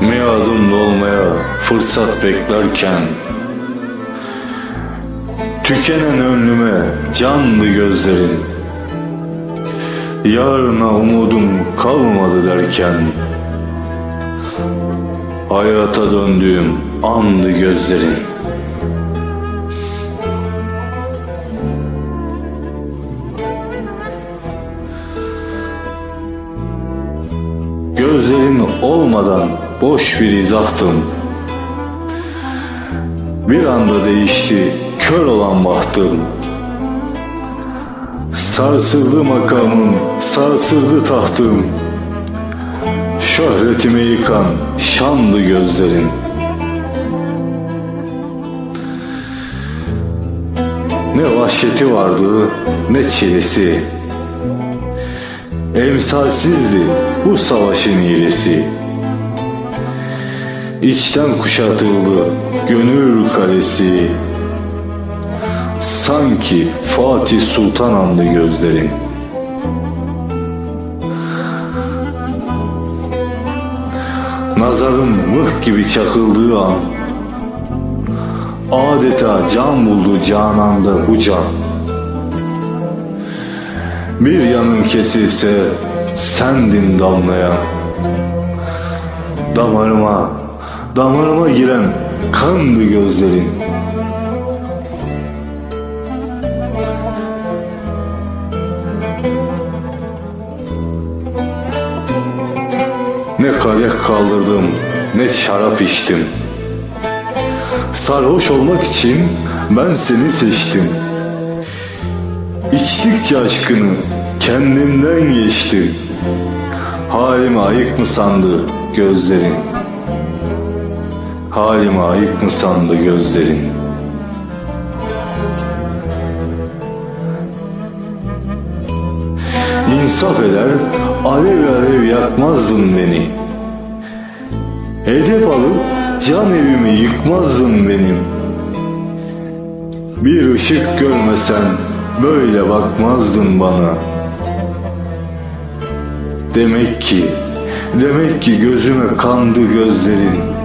Miadım dolmaya fırsat beklerken Tükenen önlüme canlı gözlerin Yarına umudum kalmadı derken Hayata döndüğüm andı gözlerin. Gözlerin olmadan boş bir izahtım. Bir anda değişti kör olan bahtım. Sarsıldı makamım, sarsıldı tahtım. Şöhretimi yıkan şanlı gözlerin Ne vahşeti vardı ne çilesi. Emsalsizdi bu savaşın iyilesi İçten kuşatıldı gönül kalesi. Sanki Fatih Sultan andı gözlerin. Nazarın mıh gibi çakıldığı an Adeta can buldu cananda bu can. Bir yanım kesilse sendin damlayan Damarıma, damarıma giren kandı gözlerin Ne kadeh kaldırdım, ne şarap içtim. Sarhoş olmak için ben seni seçtim. İçtikçe aşkını kendimden geçtim. Halime ayık mı sandı gözlerin? Halime ayık mı sandı gözlerin? İnsaf eder, alev alev yakmazdın beni. Hedef alıp can evimi yıkmazdın benim. Bir ışık görmesen böyle bakmazdın bana. Demek ki, demek ki gözüme kandı gözlerin.